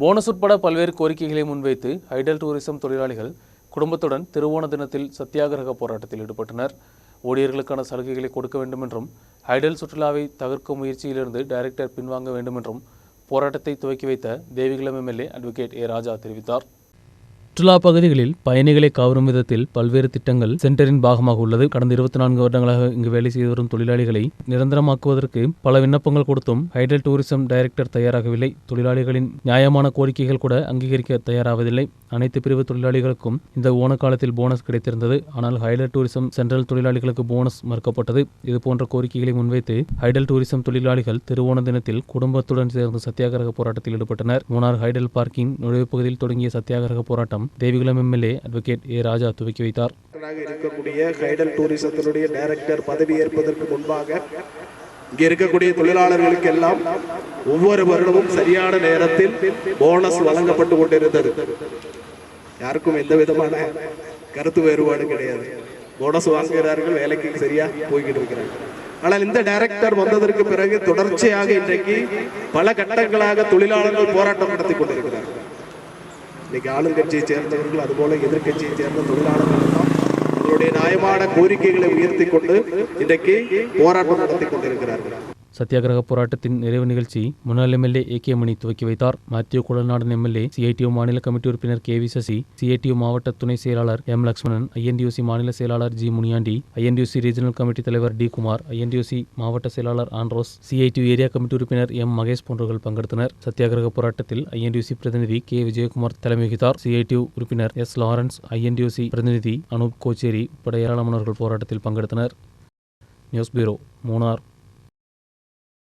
Bonus உட்பட பல்வேறு கோரிக்கைகளை முன்வைத்து ஐடல் டூரிசம் தொழிலாளிகள் குடும்பத்துடன் திருவோண தினத்தில் சத்தியாகிரக போராட்டத்தில் ஈடுபட்டனர். ஊழியர்களுக்கான சலுகைகளை கொடுக்க வேண்டும் என்றும் ஐடல் சுற்றுலாவை தவிர்க்கும் முயற்சியிலிருந்து டைரக்டர் பின்வாங்க வேண்டும் என்றும் போராட்டத்தை துவக்கி வைத்த Devikulam MLA advocate A Raja தெரிவித்தார். சுற்றுலா பகுதிகளில் பயணிகளை கவரும் விதத்தில் பல்வேறு திட்டங்கள் சென்டரின் பாகமாக உள்ளது. கடந்த இருபத்தி நான்கு வருடங்களாக இங்கு வேலை செய்து வரும் தொழிலாளிகளை நிரந்தரமாக்குவதற்கு பல விண்ணப்பங்கள் கொடுத்தும் ஹைடல் டூரிசம் டைரக்டர் தயாராகவில்லை. தொழிலாளிகளின் நியாயமான கோரிக்கைகள் கூட அங்கீகரிக்க தயாராவதில்லை. அனைத்து பிரிவு தொழிலாளிகளுக்கும் இந்த ஓணக்காலத்தில் போனஸ் கிடைத்திருந்தது. ஆனால் ஹைடல் டூரிசம் சென்ட்ரல் தொழிலாளிகளுக்கு போனஸ் மறுக்கப்பட்டது. இது போன்ற கோரிக்கைகளை முன்வைத்து ஹைடல் டூரிசம் தொழிலாளிகள் திருவோண தினத்தில் குடும்பத்துடன் சேர்ந்து சத்தியாகிரக போராட்டத்தில் ஈடுபட்டனர். மூணார் ஹைடல் பார்க்கிங் நுழைவுப் பகுதியில் தொடங்கிய சத்தியாகிரக போராட்டம் Devikulam MLA advocate A Raja துவக்கி வைத்தார். இருக்கக்கூடிய ஹைடல் டூரிசத்தினுடைய டைரக்டர் பதவி ஏற்பதற்கு முன்பாக இங்க இருக்கக்கூடிய தொழிலாளர்களுக்கு எல்லாம் ஒவ்வொரு வருடமும் சரியான நேரத்தில் போனஸ் வழங்கப்பட்டு கொண்டிருந்தது. யாருக்கும் எந்த விதமான கருத்து வேறுபாடு கிடையாது. போனஸ் வாங்குகிறார்கள் வேலைக்கு சரியா போய்கிட்டு இருக்கிறார்கள். ஆனால் இந்த டைரக்டர் வந்ததற்கு பிறகு தொடர்ச்சியாக இன்றைக்கு பல கட்டங்களாக தொழிலாளர்கள் போராட்டம் நடத்தி கொண்டிருக்கிறார்கள். இன்னைக்கு ஆளுங்கட்சியை சேர்ந்தவர்கள் அதுபோல எதிர்கட்சியை சேர்ந்த தொழிலாளர்கள் தான் அவருடைய நியாயமான கோரிக்கைகளை உயர்த்தி கொண்டு இன்றைக்கு போராட்டம் நடத்தி கொண்டிருக்கிறார்கள். சத்தியாகிரக போராட்டத்தின் நிறைவு நிகழ்ச்சி முன்னாள் எம்எல்ஏ ஏ கே மணி துவக்கி வைத்தார். மாத்யூ குடல்நாடன் எம்எல்ஏ சிஐடியு மாநில கமிட்டி உறுப்பினர் கே வி சசி சிஐடியு மாவட்ட துணை செயலாளர் எம் லக்ஷ்மணன் ஐஎன்டியூசி மாநில செயலாளர் G Muniyandi INTUC regional committee தலைவர் டி குமார் ஐஎன்டியூசி மாவட்ட செயலாளர் ஆண்ட்ரோஸ் சிஐடியு ஏரியா கமிட்டி உறுப்பினர் எம் மகேஷ் போன்றவர்கள் பங்கெடுத்தனர். சத்தியாகிரக போராட்டத்தில் ஐஎன்டியூசி பிரதிநிதி கே விஜயகுமார் தலைமை வகித்தார். சிஐடியு உறுப்பினர் எஸ் லாரன்ஸ் ஐஎன்டியூசி பிரதிநிதி அனூப் கோச்சேரி உட்பட ஏராளமானவர்கள் போராட்டத்தில் பங்கெடுத்தனர். News bureau Munnar.